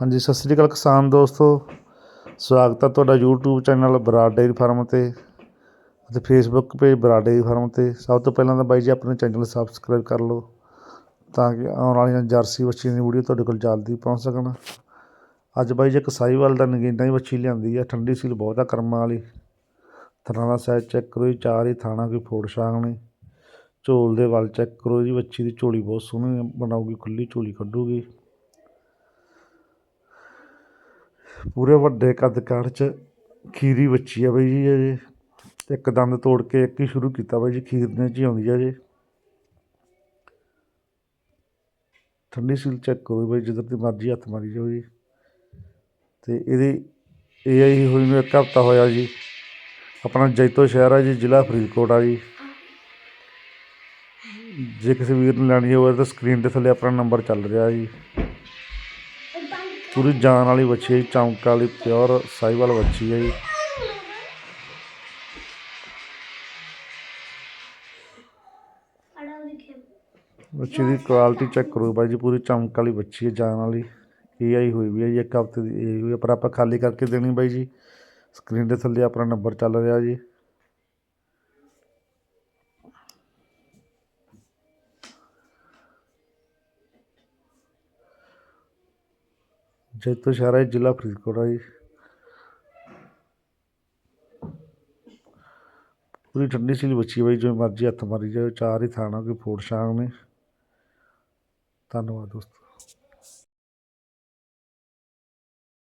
ਹਾਂਜੀ, ਸਤਿ ਸ੍ਰੀ ਅਕਾਲ ਕਿਸਾਨ ਦੋਸਤੋ। ਸਵਾਗਤ ਹੈ ਤੁਹਾਡਾ YouTube channel Brar dairy farm 'ਤੇ ਅਤੇ Facebook page Brar dairy farm 'ਤੇ। ਸਭ ਤੋਂ ਪਹਿਲਾਂ ਤਾਂ ਬਾਈ ਜੀ, ਆਪਣੇ ਚੈਨਲ ਸਬਸਕ੍ਰਾਈਬ ਕਰ ਲਓ ਤਾਂ ਕਿ ਆਉਣ ਵਾਲੀਆਂ ਜਰਸੀ ਵੱਛੀਆਂ ਦੀ ਵੀਡੀਓ ਤੁਹਾਡੇ ਕੋਲ ਜਲਦੀ ਪਹੁੰਚ ਸਕਣ। ਅੱਜ ਬਾਈ ਜੀ, ਇੱਕ ਸਾਹੀਵਾਲ ਦਾ ਨਗੀਨਾ ਹੀ ਵੱਛੀ ਲਿਆਂਦੀ ਹੈ ਠੰਡੀ ਸੀਲ ਬਹੁਤ ਆ ਕਰਮਾਂ ਵਾਲੀ। ਥਣਾ ਦਾ ਸਾਈਜ਼ ਚੈੱਕ ਕਰੋ ਜੀ, ਚਾਰ ਹੀ ਥਾਣਾ, ਕੋਈ ਫੋੜ ਸ਼ਾਂਗ ਨਹੀਂ। ਝੋਲ ਦੇ ਵੱਲ ਚੈੱਕ ਕਰੋ ਜੀ ਵੱਛੀ ਦੀ ਝੋਲੀ ਬਹੁਤ ਸੋਹਣੀ ਬਣਾਉਗੀ ਖੁੱਲੀ ਝੋਲੀ ਕੱਢੂਗੀ। ਪੂਰੇ ਵੱਡੇ ਕੱਦ ਕਾਠ ਚ ਖੀਰੀ ਵੱਛੀ ਆ ਬਈ ਜੀ ਅਜੇ ਇੱਕ ਦੰਦ ਤੋੜ ਕੇ ਇੱਕ ਹੀ ਸ਼ੁਰੂ ਕੀਤਾ ਬਾਈ ਜੀ ਖੀਰਨੇ ਚ ਹੀ ਆਉਂਦੀ ਆ ਜੀ। ਠੰਡੀ ਸੀਲ ਚੈੱਕ ਕਰੋ ਬਈ, ਜਿੱਧਰ ਦੀ ਮਰਜ਼ੀ ਹੱਥ ਮਾਰੀ ਜਾਓ ਜੀ। ਤੇ ਇਹਦੀ ਇਹ ਆਈ ਹੋਈ ਨੂੰ ਇੱਕ ਹਫ਼ਤਾ ਹੋਇਆ ਜੀ। ਆਪਣਾ ਜੈਤੋ ਸ਼ਹਿਰ ਆ ਜੀ, ਜ਼ਿਲ੍ਹਾ ਫਰੀਦਕੋਟ ਆ ਜੀ। ਜੇ ਕਿਸੇ ਵੀਰ ਨੂੰ ਲੈਣੀ ਹੋਵੇ ਤਾਂ ਸਕਰੀਨ ਦੇ ਥੱਲੇ ਆਪਣਾ ਨੰਬਰ ਚੱਲ ਰਿਹਾ ਜੀ। ਪੂਰੀ ਜਾਨ ਵਾਲੀ ਵੱਛੀ ਹੈ ਜੀ ਚਮਕ ਵਾਲੀ ਪਿਓਰ ਸਾਈਵਾਲ ਵੱਛੀ ਹੈ ਜੀ ਵੱਛੀ ਦੀ ਕੁਆਲਿਟੀ ਚੈੱਕ ਕਰੋ ਬਾਈ ਜੀ ਪੂਰੀ ਚਮਕ ਵਾਲੀ ਵੱਛੀ ਹੈ ਜਾਨ ਵਾਲੀ। ਇਹ ਆਈ ਹੋਈ ਵੀ ਹੈ ਜੀ ਇੱਕ ਹਫ਼ਤੇ ਦੀ ਇਹ ਹੋਈ ਹੈ ਪਰ ਆਪਾਂ ਖਾਲੀ ਕਰਕੇ ਦੇਣੀ ਬਾਈ ਜੀ। ਸਕਰੀਨ ਦੇ ਥੱਲੇ ਆਪਣਾ ਨੰਬਰ ਚੱਲ ਰਿਹਾ ਜੀ। ਜੈਤੋ ਸ਼ਹਿਰ ਹੈ, ਜ਼ਿਲ੍ਹਾ ਫਰੀਦਕੋਟ ਆ ਜੀ। ਪੂਰੀ ਠੰਡੀ ਸੀਲ ਬੱਚੀ ਬਾਈ, ਜਿਵੇਂ ਮਰਜ਼ੀ ਹੱਥ ਮਾਰੀ ਜਾਓ, ਚਾਰ ਹੀ ਥਾਣਾ, ਕੋਈ ਫੋੜ ਛਾਂਗ ਨੇ। ਧੰਨਵਾਦ ਦੋਸਤੋ।